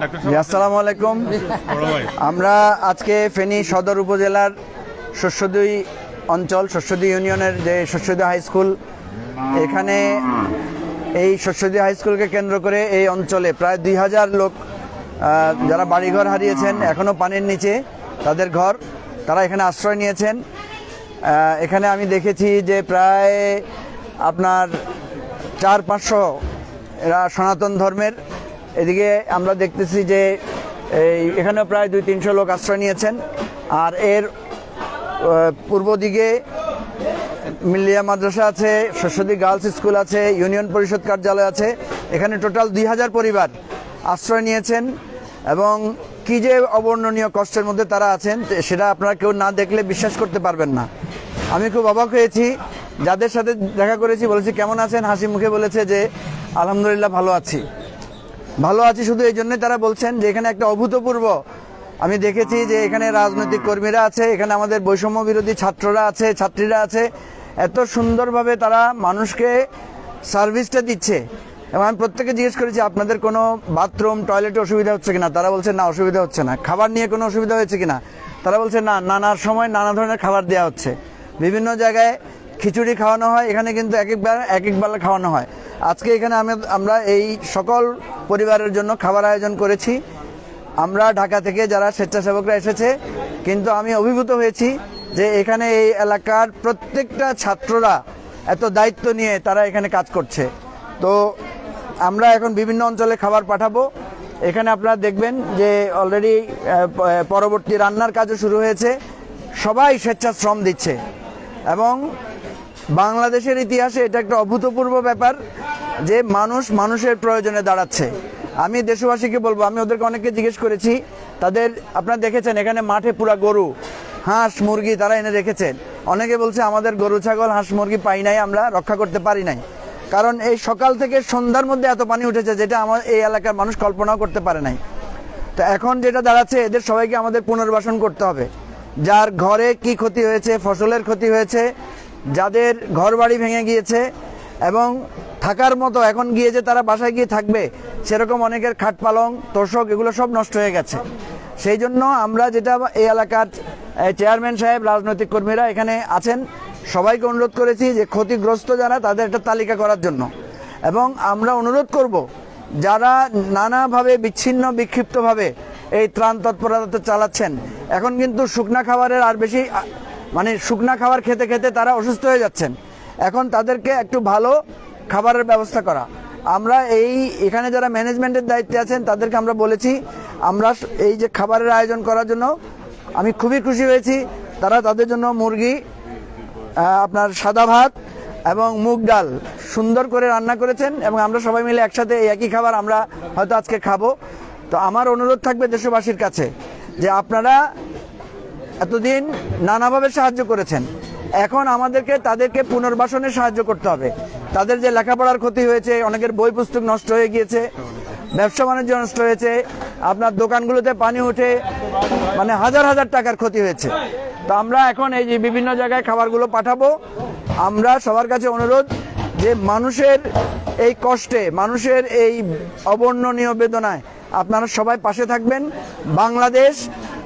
আসসালামু আলাইকুম। আমরা আজকে ফেনী সদর উপজেলার শস্যদুই অঞ্চল শস্যদী ইউনিয়নের যে শস্যদী হাই স্কুল এখানে এই শস্যদী হাই স্কুলকে কেন্দ্র করে এই অঞ্চলে প্রায় দুই হাজার লোক যারা বাড়িঘর হারিয়েছেন এখনও পানির নিচে তাদের ঘর তারা এখানে আশ্রয় নিয়েছেন। এখানে আমি দেখেছি যে প্রায় আপনার চার পাঁচশো এরা সনাতন ধর্মের এদিকে আমরা দেখতেছি যে এই এখানে প্রায় দুই তিনশো লোক আশ্রয় নিয়েছেন। আর এর পূর্ব দিকে মিল্লিয়া মাদ্রাসা আছে শস্যদী গার্লস স্কুল আছে, ইউনিয়ন পরিষদ কার্যালয় আছে। এখানে টোটাল দুই হাজার পরিবার আশ্রয় নিয়েছেন এবং কি যে অবর্ণনীয় কষ্টের মধ্যে তারা আছেন সেটা আপনারা কেউ না দেখলে বিশ্বাস করতে পারবেন না। আমি খুব অবাক হয়েছি, যাদের সাথে দেখা করেছি বলেছি, কেমন আছেন? হাসি মুখে বলেছে যে, আলহামদুলিল্লাহ, ভালো আছি। ভালো আছি শুধু এই জন্যই তারা বলছেন যে এখানে একটা অভূতপূর্ব। আমি দেখেছি যে এখানে রাজনৈতিক কর্মীরা আছে, এখানে আমাদের বৈষম্য বিরোধী ছাত্ররা আছে, ছাত্রীরা আছে। এত সুন্দরভাবে তারা মানুষকে সার্ভিসটা দিচ্ছে। এবং আমি প্রত্যেকে জিজ্ঞেস করেছি, আপনাদের কোনো বাথরুম, টয়লেটে অসুবিধা হচ্ছে কিনা? তারা বলছে, না, অসুবিধা হচ্ছে না। খাবার নিয়ে কোনো অসুবিধা হয়েছে কিনা? তারা বলছে, না নানার সময় নানা ধরনের খাবার দেওয়া হচ্ছে। বিভিন্ন জায়গায় খিচুড়ি খাওয়ানো হয়, এখানে কিন্তু এক একবার এক এক বেলা খাওয়ানো হয়। আজকে এখানে আমি, আমরা এই সকল পরিবারের জন্য খাবার আয়োজন করেছি। আমরা ঢাকা থেকে যারা স্বেচ্ছাসেবকরা এসেছে, কিন্তু আমি অভিভূত হয়েছি যে এখানে এই এলাকার প্রত্যেকটা ছাত্ররা এত দায়িত্ব নিয়ে তারা এখানে কাজ করছে। তো আমরা এখন বিভিন্ন অঞ্চলে খাবার পাঠাবো। এখানে আপনারা দেখবেন যে অলরেডি পরবর্তী রান্নার কাজও শুরু হয়েছে। সবাই স্বেচ্ছাশ্রম দিচ্ছে। এবং বাংলাদেশের ইতিহাসে এটা একটা অভূতপূর্ব ব্যাপার যে মানুষ মানুষের প্রয়োজনে দাঁড়াচ্ছে। আমি দেশবাসীকে বলব, আমি ওদেরকে অনেককে জিজ্ঞেস করেছি, তাদের আপনারা দেখেছেন এখানে মাঠে পুরা গরু, হাঁস, মুরগি তারা এনে রেখেছেন অনেকে বলছে আমাদের গরু, ছাগল, হাঁস, মুরগি পাই নাই আমরা, রক্ষা করতে পারি নাই। কারণ এই সকাল থেকে সন্ধ্যার মধ্যে এত পানি উঠেছে যেটা আমার এই এলাকার মানুষ কল্পনাও করতে পারে নাই। তো এখন যেটা দাঁড়াচ্ছে, এদের সবাইকে আমাদের পুনর্বাসন করতে হবে। যার ঘরে কি ক্ষতি হয়েছে, ফসলের ক্ষতি হয়েছে যাদের ঘর বাড়ি ভেঙে গিয়েছে এবং থাকার মতো এখন গিয়ে যে তারা বাসায় গিয়ে থাকবে, সেরকম অনেকের খাট পালং, তোষক, এগুলো সব নষ্ট হয়ে গেছে। সেই জন্য আমরা যেটা এই এলাকার চেয়ারম্যান সাহেব, রাজনৈতিক কর্মীরা এখানে আছেন, সবাইকে অনুরোধ করেছি যে ক্ষতিগ্রস্ত যারা, তাদের একটা তালিকা করার জন্য। এবং আমরা অনুরোধ করব, যারা নানাভাবে বিচ্ছিন্ন, বিক্ষিপ্তভাবে এই ত্রাণ তৎপরতা চালাচ্ছেন, এখন কিন্তু শুকনা খাবারের আর বেশি মানে শুকনা খাবার খেতে খেতে তারা অসুস্থ হয়ে যাচ্ছেন। এখন তাদেরকে একটু ভালো খাবারের ব্যবস্থা করা। আমরা এই, এখানে যারা ম্যানেজমেন্টের দায়িত্বে আছেন, তাদেরকে আমরা বলেছি, আমরা এই যে খাবারের আয়োজন করার জন্য আমি খুবই খুশি হয়েছি। তারা তাদের জন্য মুরগি আপনার সাদা ভাত এবং মুগ ডাল সুন্দর করে রান্না করেছেন এবং আমরা সবাই মিলে একসাথে একই খাবার আমরা হয়তো আজকে খাব। তো আমার অনুরোধ থাকবে দেশবাসীর কাছে যে আপনারা এতদিন নানাভাবে সাহায্য করেছেন। এখন আমাদেরকে, তাদেরকে পুনর্বাসনে সাহায্য করতে হবে। তাদের যে লেখাপড়ার ক্ষতি হয়েছে, অনেকের বই পুস্তক নষ্ট হয়ে গিয়েছে, ব্যবসা বাণিজ্য নষ্ট হয়েছে, আপনার দোকানগুলোতে পানি উঠে মানে হাজার হাজার টাকার ক্ষতি হয়েছে। তো আমরা এখন এই যে বিভিন্ন জায়গায় খাবারগুলো পাঠাবো, আমরা সবার কাছে অনুরোধ যে মানুষের এই কষ্টে, মানুষের এই অবর্ণনীয় বেদনায় আপনারা সবাই পাশে থাকবেন। বাংলাদেশ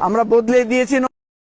আমরা বদলে দিয়েছি